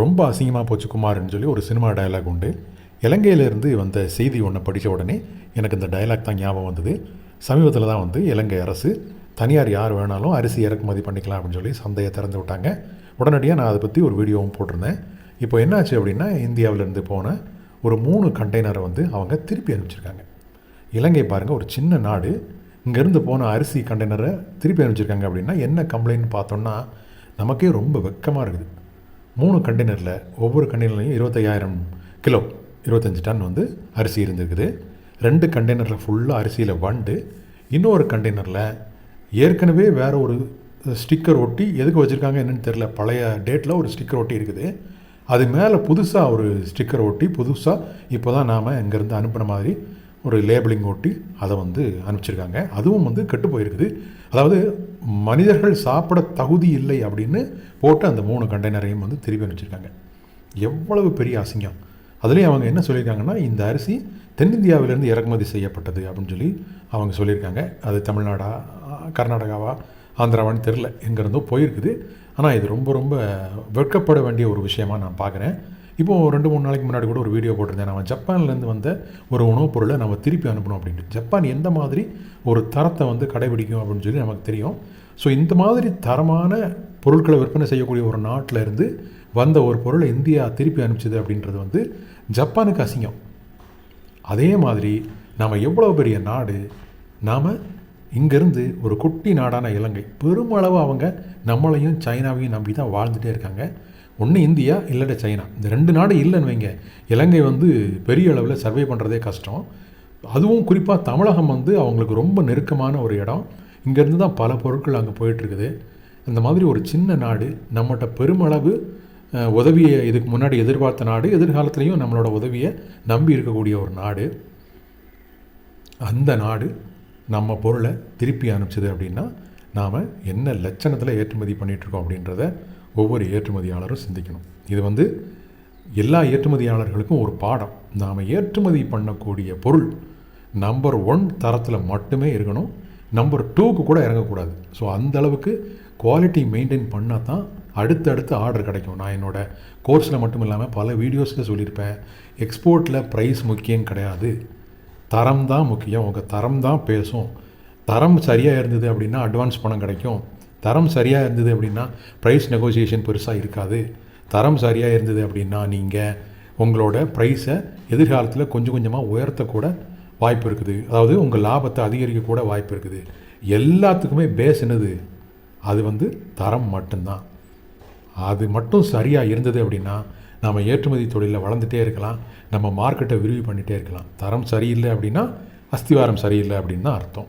ரொம்ப அசிங்கமாக போச்சு குமார்னு சொல்லி ஒரு சினிமா டயலாக் உண்டு. இலங்கையிலேருந்து வந்த செய்தி ஒன்று படித்த உடனே எனக்கு இந்த டயலாக் தான் ஞாபகம் வந்தது. சமீபத்தில் தான் வந்து இலங்கை அரசு தனியார் யார் வேணாலும் அரிசி இறக்குமதி பண்ணிக்கலாம் அப்படின்னு சொல்லி சந்தையை திறந்து விட்டாங்க. உடனடியாக நான் அதை பற்றி ஒரு வீடியோவும் போட்டிருந்தேன். இப்போ என்னாச்சு அப்படின்னா இந்தியாவிலேருந்து போன ஒரு மூணு கண்டெய்னரை வந்து அவங்க திருப்பி அனுப்பிச்சிருக்காங்க. இலங்கை பாருங்கள் ஒரு சின்ன நாடு. இங்கேருந்து போன அரிசி கண்டெய்னரை திருப்பி அனுப்பிச்சிருக்காங்க அப்படின்னா என்ன கம்ப்ளைண்ட் பார்த்தோன்னா நமக்கே ரொம்ப வெக்கமாக இருக்குது. மூணு கண்டெய்னரில் ஒவ்வொரு கண்டெய்னர்லையும் இருபத்தையாயிரம் கிலோ இருபத்தஞ்சி டன் வந்து அரிசி இருந்திருக்குது. ரெண்டு கண்டெய்னரில் ஃபுல்லாக அரிசியில் வண்டு. இன்னொரு கண்டெய்னரில் ஏற்கனவே வேறு ஒரு ஸ்டிக்கர் ஒட்டி எதுக்கு வச்சுருக்காங்க என்னன்னு தெரில பழைய டேட்டில் ஒரு ஸ்டிக்கர் ஒட்டி இருக்குது. அது மேலே புதுசாக ஒரு ஸ்டிக்கர் ஒட்டி புதுசாக இப்போ தான் நாம் இங்கேருந்து அனுப்பின மாதிரி ஒரு லேபிளிங் ஓட்டி அதை வந்து அனுப்பிச்சிருக்காங்க. அதுவும் வந்து கெட்டு போயிருக்குது. அதாவது மனிதர்கள் சாப்பிட தகுதி இல்லை அப்படின்னு போட்டு அந்த மூணு கண்டெய்னரையும் வந்து திருப்பி அனுப்பிச்சிருக்காங்க. எவ்வளவு பெரிய அசிங்கம். அதுலேயும் அவங்க என்ன சொல்லியிருக்காங்கன்னா இந்த அரிசி தென்னிந்தியாவிலேருந்து இறக்குமதி செய்யப்பட்டது அப்படின்னு சொல்லி அவங்க சொல்லியிருக்காங்க. அது தமிழ்நாடா கர்நாடகாவா ஆந்திராவான்னு தெரில எங்கேருந்தோ போயிருக்குது. ஆனால் இது ரொம்ப ரொம்ப வெட்கப்பட வேண்டிய ஒரு விஷயமா நான் பார்க்குறேன். இப்போது ரெண்டு மூணு நாளைக்கு முன்னாடி கூட ஒரு வீடியோ போட்டிருந்தேன். நம்ம ஜப்பான்லேருந்து வந்த ஒரு உணவுப் பொருளை நம்ம திருப்பி அனுப்பணும் அப்படின்ட்டு. ஜப்பான் எந்த மாதிரி ஒரு தரத்தை வந்து கடைபிடிக்கும் அப்படின்னு சொல்லி நமக்கு தெரியும். ஸோ இந்த மாதிரி தரமான பொருட்களை விற்பனை செய்யக்கூடிய ஒரு நாட்டில் இருந்து வந்த ஒரு பொருளை இந்தியா திருப்பி அனுப்பிச்சது அப்படின்றது வந்து ஜப்பானுக்கு அசிங்கம். அதே மாதிரி நாம் எவ்வளோ பெரிய நாடு நாம் இங்கேருந்து ஒரு குட்டி நாடான இலங்கை. பெருமளவு அவங்க நம்மளையும் சைனாவையும் நம்பி தான் வாழ்ந்துகிட்டே இருக்காங்க. ஒன்று இந்தியா இல்லாட்ட சைனா. இந்த ரெண்டு நாடு இல்லைன்னு வைங்க. இலங்கை வந்து பெரிய அளவில் சர்வே பண்ணுறதே கஷ்டம். அதுவும் குறிப்பாக தமிழகம் வந்து அவங்களுக்கு ரொம்ப நெருக்கமான ஒரு இடம். இங்கேருந்து தான் பல பொருட்கள் அங்கே போயிட்டுருக்குது இந்த மாதிரி ஒரு சின்ன நாடு நம்மகிட்ட பெருமளவு உதவியை இதுக்கு முன்னாடி எதிர்பார்த்த நாடு எதிர்காலத்துலேயும் நம்மளோட உதவியை நம்பி இருக்கக்கூடிய ஒரு நாடு. அந்த நாடு நம்ம பொருளை திருப்பி அனுப்பிச்சது அப்படின்னா நாம் என்ன லட்சணத்தில் ஏற்றுமதி பண்ணிகிட்ருக்கோம் அப்படின்றத ஒவ்வொரு ஏற்றுமதியாளரும் சிந்திக்கணும். இது வந்து எல்லா ஏற்றுமதியாளர்களுக்கும் ஒரு பாடம். நாம் ஏற்றுமதி பண்ணக்கூடிய பொருள் நம்பர் ஒன் தரத்தில் மட்டுமே இருக்கணும். நம்பர் டூக்கு கூட இறங்கக்கூடாது. ஸோ அந்த அளவுக்கு குவாலிட்டி மெயின்டைன் பண்ணால் தான் அடுத்தடுத்து ஆர்டர் கிடைக்கும். நான் என்னோட கோர்ஸில் மட்டும் இல்லாமல் பல வீடியோஸில் சொல்லியிருப்பேன். எக்ஸ்போர்ட்டில் ப்ரைஸ் முக்கியம் கிடையாது. தரம் தான் முக்கியம். உங்கள் தரம் தான் பேசும். தரம் சரியாக இருந்தது அப்படின்னா அட்வான்ஸ் பணம் கிடைக்கும். தரம் சரியாக இருந்தது அப்படின்னா ப்ரைஸ் நெகோசியேஷன் பெருசாக இருக்காது. தரம் சரியாக இருந்தது அப்படின்னா நீங்கள் உங்களோட ப்ரைஸை எதிர்காலத்தில் கொஞ்சம் கொஞ்சமாக உயர்த்தக்கூட வாய்ப்பு இருக்குது. அதாவது உங்கள் லாபத்தை அதிகரிக்கக்கூட வாய்ப்பு இருக்குது. எல்லாத்துக்குமே பேஸ் என்னது? அது வந்து தரம் மட்டும்தான். அது மட்டும் சரியாக இருந்தது அப்படின்னா நம்ம ஏற்றுமதி தொழிலில் வளர்ந்துட்டே இருக்கலாம். நம்ம மார்க்கெட்டை விரிவு பண்ணிகிட்டே இருக்கலாம். தரம் சரியில்லை அப்படின்னா அஸ்திவாரம் சரியில்லை அப்படின்னு தான் அர்த்தம்.